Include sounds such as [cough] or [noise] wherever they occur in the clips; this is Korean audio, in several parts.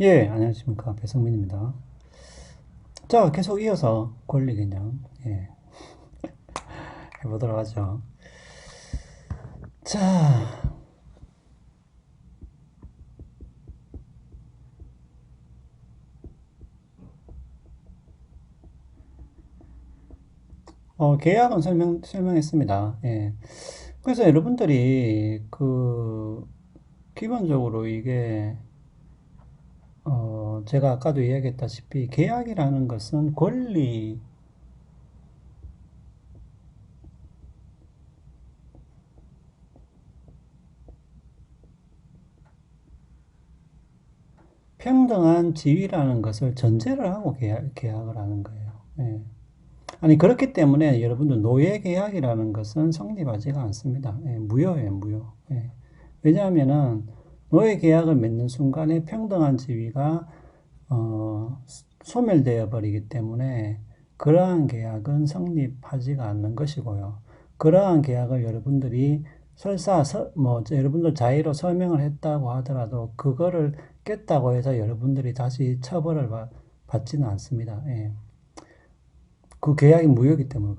예, 안녕하십니까. 배성민입니다. 자, 계속 이어서 권리 개념, 예, [laughs] 해보도록 하죠. 자, 어, 계약은 설명, 설명했습니다. 예. 그래서 여러분들이 그, 기본적으로 이게 어, 제가 아까도 이야기했다시피 계약이라는 것은 권리, 평등한 지위라는 것을 전제를 하고 계약, 계약을 하는 거예요. 예. 아니, 그렇기 때문에 여러분들 노예 계약이라는 것은 성립하지가 않습니다. 예, 무효예요, 무효. 예. 왜냐하면은 노예 계약을 맺는 순간에 평등한 지위가 어, 소멸되어 버리기 때문에 그러한 계약은 성립하지가 않는 것이고요. 그러한 계약을 여러분들이 설사 서, 뭐 여러분들 자의로 서명을 했다고 하더라도 그거를 깼다고 해서 여러분들이 다시 처벌을 받, 받지는 않습니다. 예. 그 계약이 무효이기 때문에.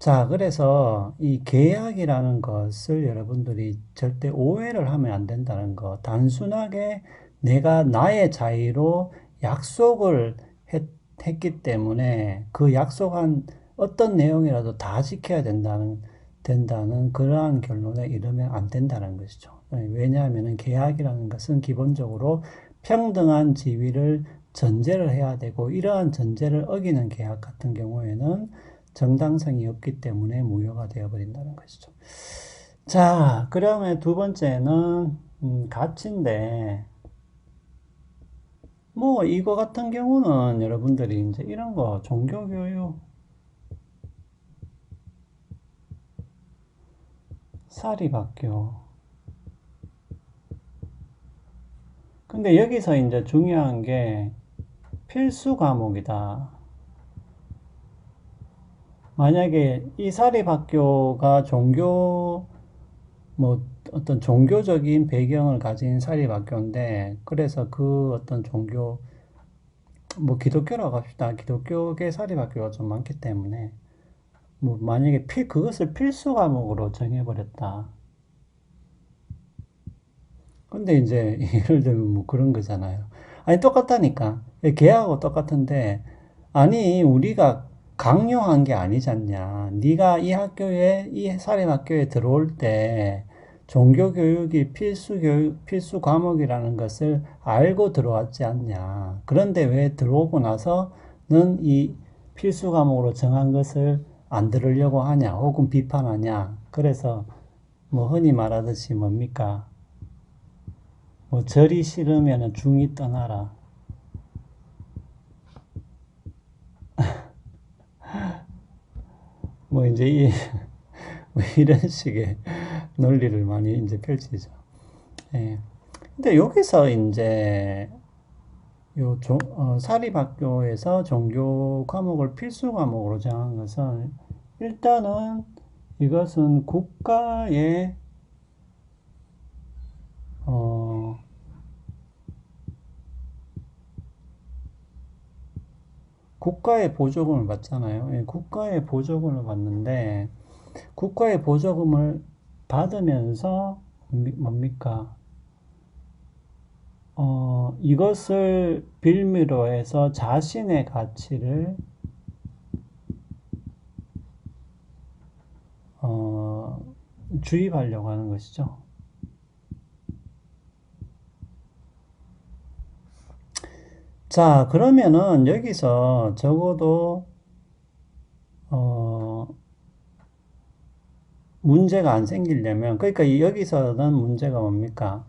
자, 그래서 이 계약이라는 것을 여러분들이 절대 오해를 하면 안 된다는 거. 단순하게 내가 나의 자의로 약속을 했, 했기 때문에 그 약속한 어떤 내용이라도 다 지켜야 된다는, 된다는 그러한 결론에 이르면 안 된다는 것이죠. 예, 왜냐하면 계약이라는 것은 기본적으로 평등한 지위를 전제를 해야 되고 이러한 전제를 어기는 계약 같은 경우에는 정당성이 없기 때문에 무효가 되어버린다는 것이죠. 자, 그러면 두 번째는 음, 가치인데 뭐 이거 같은 경우는 여러분들이 이제 이런 거 종교교육 사립학교 근데 여기서 이제 중요한 게 필수 과목이다. 만약에 이 사립학교가 종교, 뭐 어떤 종교적인 배경을 가진 사립학교인데, 그래서 그 어떤 종교, 뭐 기독교라고 합시다. 기독교계 사립학교가 좀 많기 때문에, 뭐 만약에 필, 그것을 필수 과목으로 정해버렸다. 근데 이제 [laughs] 예를 들면 뭐 그런 거잖아요. 아니 똑같다니까. 걔하고 똑같은데 아니 우리가 강요한 게 아니잖냐. 네가 이 학교에 이 사립 학교에 들어올 때 종교 교육이 필수 교육 필수 과목이라는 것을 알고 들어왔지 않냐. 그런데 왜 들어오고 나서는 이 필수 과목으로 정한 것을 안 들으려고 하냐, 혹은 비판하냐. 그래서 뭐 흔히 말하듯이 뭡니까? 뭐 절이 싫으면 중이 떠나라. 뭐 이제 이, 뭐 이런 식의 논리를 많이 이제 펼치죠. 예. 근데 여기서 이제 요 종, 어, 사립학교에서 종교 과목을 필수 과목으로 정한 것은 일단은 이것은 국가의 어, 국가의 보조금을 받잖아요. 예, 국가의 보조금을 받는데, 국가의 보조금을 받으면서, 뭡니까? 어, 이것을 빌미로 해서 자신의 가치를, 어, 주입하려고 하는 것이죠. 자, 그러면은 여기서 적어도, 어, 문제가 안 생기려면, 그러니까 여기서는 문제가 뭡니까?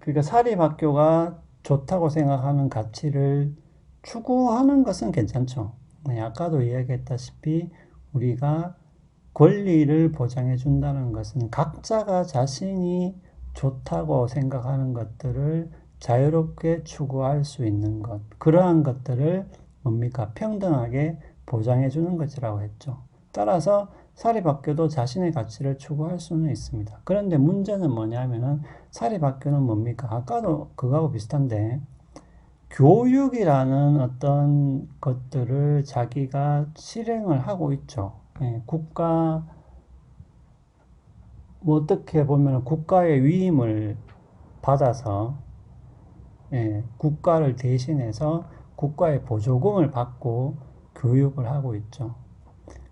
그러니까 사립학교가 좋다고 생각하는 가치를 추구하는 것은 괜찮죠. 네, 아까도 이야기했다시피 우리가 권리를 보장해 준다는 것은 각자가 자신이 좋다고 생각하는 것들을 자유롭게 추구할 수 있는 것. 그러한 것들을 뭡니까? 평등하게 보장해 주는 것이라고 했죠. 따라서 사립학교도 자신의 가치를 추구할 수는 있습니다. 그런데 문제는 뭐냐면은 사립학교는 뭡니까? 아까도 그거하고 비슷한데 교육이라는 어떤 것들을 자기가 실행을 하고 있죠. 예, 국가 뭐 어떻게 보면 국가의 위임을 받아서 예, 국가를 대신해서 국가의 보조금을 받고 교육을 하고 있죠.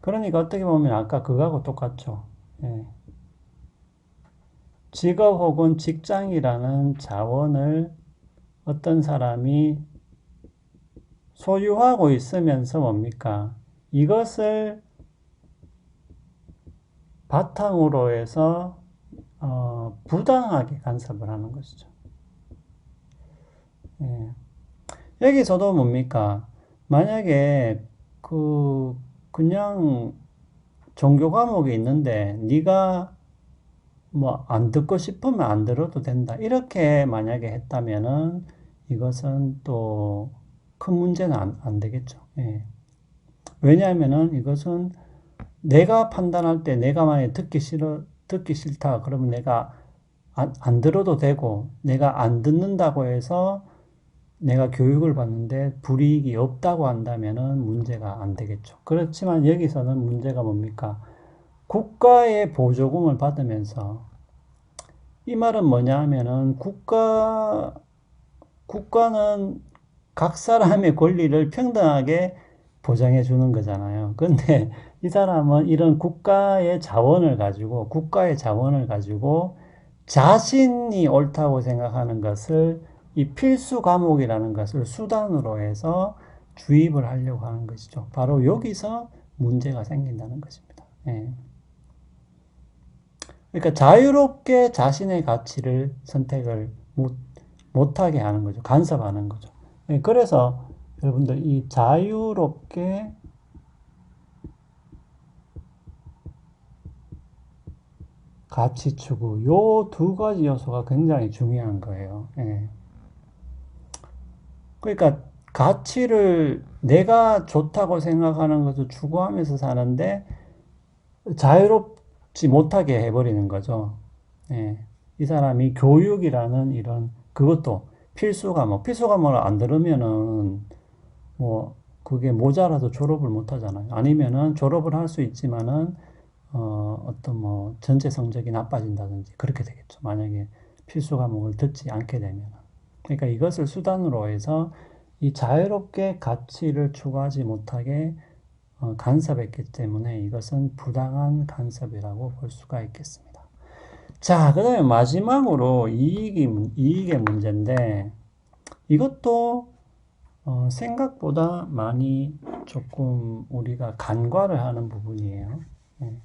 그러니까 어떻게 보면 아까 그거하고 똑같죠. 예. 직업 혹은 직장이라는 자원을 어떤 사람이 소유하고 있으면서 뭡니까? 이것을 바탕으로 해서 어, 부당하게 간섭을 하는 것이죠. 예. 여기서도 뭡니까? 만약에 그 그냥 종교 과목이 있는데 네가 뭐 안 듣고 싶으면 안 들어도 된다. 이렇게 만약에 했다면은 이것은 또 큰 문제는 안, 안 되겠죠. 예. 왜냐하면은 이것은 내가 판단할 때 내가 만약에 듣기 싫어, 듣기 싫다. 그러면 내가 안, 안 들어도 되고 내가 안 듣는다고 해서 내가 교육을 받는데 불이익이 없다고 한다면은 문제가 안 되겠죠. 그렇지만 여기서는 문제가 뭡니까? 국가의 보조금을 받으면서 이 말은 뭐냐 하면은 국가 국가는 각 사람의 권리를 평등하게 보장해 주는 거잖아요. 근데 이 사람은 이런 국가의 자원을 가지고 국가의 자원을 가지고 자신이 옳다고 생각하는 것을 이 필수 과목이라는 것을 수단으로 해서 주입을 하려고 하는 것이죠. 바로 여기서 문제가 생긴다는 것입니다. 예. 그러니까 자유롭게 자신의 가치를 선택을 못, 못하게 하는 거죠. 간섭하는 거죠. 예, 그래서 여러분들 이 자유롭게 가치 추구 요 두 가지 요소가 굉장히 중요한 거예요. 예. 그러니까 가치를 내가 좋다고 생각하는 것을 추구하면서 사는데 자유롭지 못하게 해버리는 거죠. 예. 이 사람이 교육이라는 이런 그것도 필수 과목, 필수 과목을 안 들으면은 뭐 그게 모자라서 졸업을 못 하잖아요. 아니면은 졸업을 할 수 있지만은 어 어떤 뭐 전체 성적이 나빠진다든지 그렇게 되겠죠. 만약에 필수 과목을 듣지 않게 되면. 그러니까 이것을 수단으로 해서 이 자유롭게 가치를 추구하지 못하게 어, 간섭했기 때문에 이것은 부당한 간섭이라고 볼 수가 있겠습니다. 자, 그 다음에 마지막으로 이익이, 이익의 문제인데 이것도 어, 생각보다 많이 조금 우리가 간과를 하는 부분이에요. 네.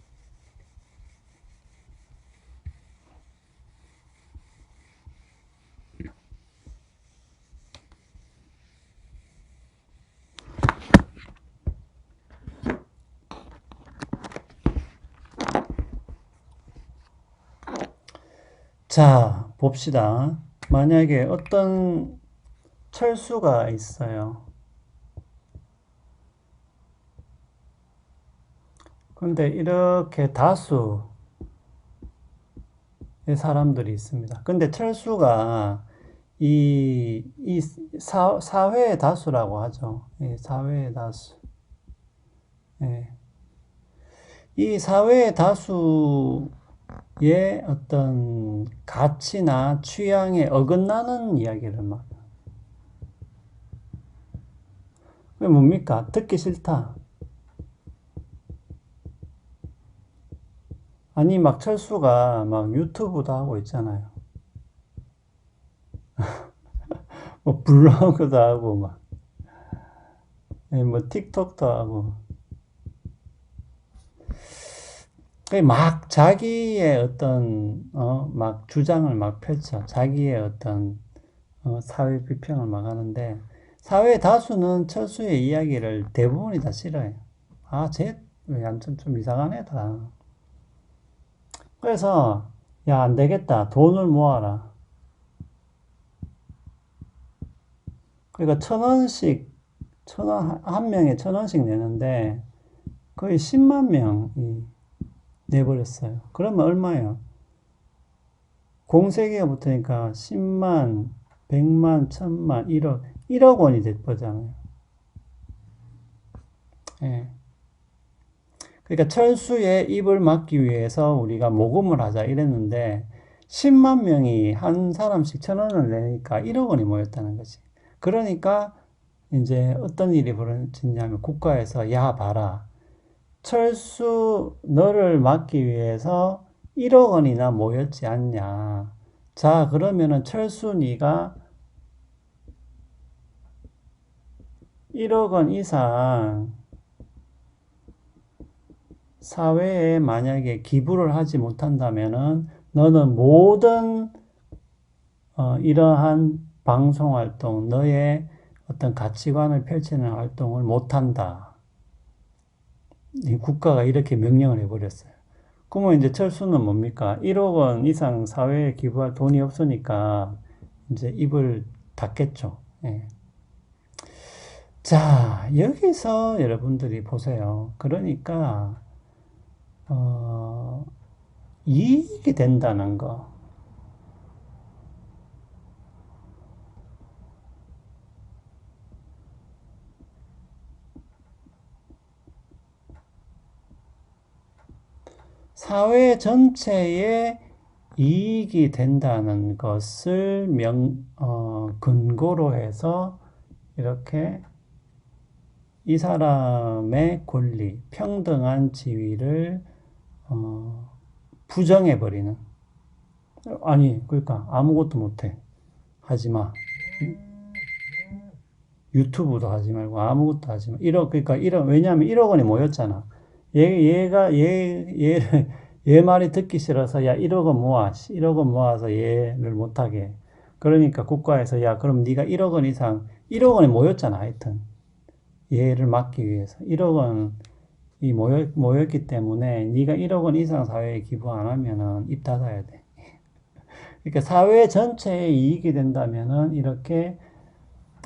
자, 봅시다. 만약에 어떤 철수가 있어요. 근데 이렇게 다수의 사람들이 있습니다. 근데 철수가 이, 이 사, 사회의 다수라고 하죠. 이 사회의 다수. 예. 이 사회의 다수 의 어떤 가치나 취향에 어긋나는 이야기를 막. 왜 뭡니까? 듣기 싫다. 아니, 막 철수가 막 유튜브도 하고 있잖아요. [laughs] 뭐 블로그도 하고 막. 예, 뭐 틱톡도 하고. 막 자기의 어떤 어 막 주장을 막 펼쳐 자기의 어떤 어 사회 비평을 막 하는데 사회 다수는 철수의 이야기를 대부분이 다 싫어해요. 아, 쟤왜 얌전 좀 이상한 애다. 그래서 야, 안 되겠다. 돈을 모아라. 그러니까 천 원씩 천 원, 한 명에 천 원씩 내는데 거의 10만 명이 내버렸어요. 그러면 얼마예요? 공세기가 붙으니까 10만, 100만, 1000만, 1억, 1억 원이 됐잖아요. 예. 그러니까 철수의 입을 막기 위해서 우리가 모금을 하자 이랬는데 10만 명이 한 사람씩 천 원을 내니까 1억 원이 모였다는 거지. 그러니까 이제 어떤 일이 벌어지냐면 국가에서 야 봐라. 철수 너를 막기 위해서 1억 원이나 모였지 않냐. 자, 그러면은 철수 네가 1억 원 이상 사회에 만약에 기부를 하지 못한다면은 너는 모든 어, 이러한 방송 활동, 너의 어떤 가치관을 펼치는 활동을 못한다. 이 국가가 이렇게 명령을 해버렸어요. 그러면 이제 철수는 뭡니까? 1억 원 이상 사회에 기부할 돈이 없으니까 이제 입을 닫겠죠. 예. 자, 여기서 여러분들이 보세요. 그러니까, 어, 이익이 된다는 거. 사회 전체에 이익이 된다는 것을 명, 어, 근거로 해서 이렇게 이 사람의 권리, 평등한 지위를 어, 부정해버리는. 아니, 그러니까 아무것도 못해. 하지 마. 유튜브도 하지 말고 아무것도 하지 마. 1억, 그러니까 1억, 왜냐하면 1억 원이 모였잖아. 얘, 얘가, 얘, 얘를, 얘 말이 듣기 싫어서, 야, 1억 원 모아. 1억 원 모아서 얘를 못하게. 그러니까 국가에서, 야, 그럼 네가 1억 원 이상, 1억 원이 모였잖아, 하여튼. 얘를 막기 위해서. 1억 원이 모였, 모였기 때문에, 네가 1억 원 이상 사회에 기부 안 하면은 입 닫아야 돼. [laughs] 그러니까 사회 전체에 이익이 된다면은, 이렇게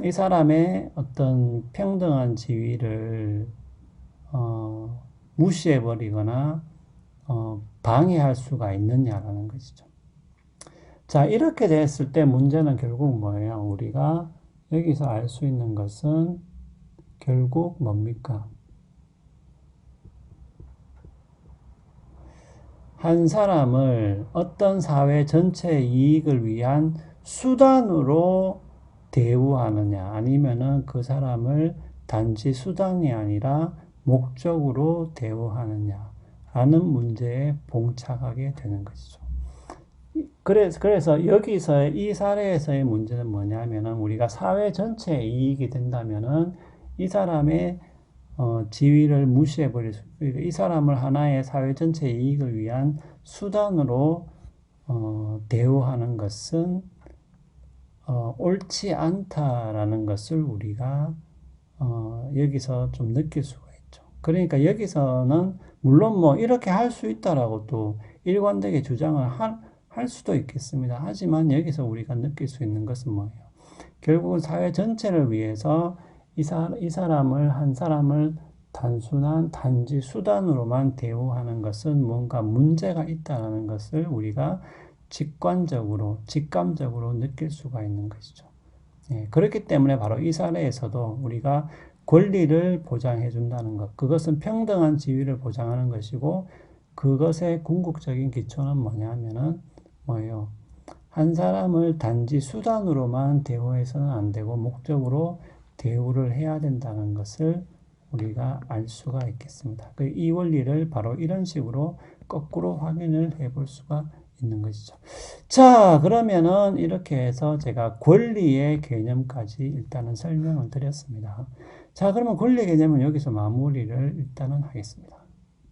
이 사람의 어떤 평등한 지위를, 어, 무시해버리거나 어, 방해할 수가 있느냐라는 것이죠. 자, 이렇게 됐을 때 문제는 결국 뭐예요? 우리가 여기서 알 수 있는 것은 결국 뭡니까? 한 사람을 어떤 사회 전체의 이익을 위한 수단으로 대우하느냐, 아니면은 그 사람을 단지 수단이 아니라 목적으로 대우하느냐라는 문제에 봉착하게 되는 것이죠. 그래서, 그래서 여기서 이 사례에서의 문제는 뭐냐면은 우리가 사회 전체에 이익이 된다면은 이 사람의 어, 지위를 무시해버릴 수, 이 사람을 하나의 사회 전체 이익을 위한 수단으로 어, 대우하는 것은 어, 옳지 않다라는 것을 우리가 어, 여기서 좀 느낄 있죠. 그러니까 여기서는 물론 뭐 이렇게 할 수 있다라고 또 일관되게 주장을 할, 할 수도 있겠습니다. 하지만 여기서 우리가 느낄 수 있는 것은 뭐예요? 결국은 사회 전체를 위해서 이, 사, 이 사람을, 한 사람을 단순한 단지 수단으로만 대우하는 것은 뭔가 문제가 있다는 것을 우리가 직관적으로, 직감적으로 느낄 수가 있는 것이죠. 예, 그렇기 때문에 바로 이 사례에서도 우리가 권리를 보장해 준다는 것, 그것은 평등한 지위를 보장하는 것이고, 그것의 궁극적인 기초는 뭐냐면은 뭐예요? 한 사람을 단지 수단으로만 대우해서는 안 되고, 목적으로 대우를 해야 된다는 것을 우리가 알 수가 있겠습니다. 그이 원리를 바로 이런 식으로 거꾸로 확인을 해 볼 수가 있는 것이죠. 자, 그러면은 이렇게 해서 제가 권리의 개념까지 일단은 설명을 드렸습니다. 자, 그러면 권리 개념은 여기서 마무리를 일단은 하겠습니다.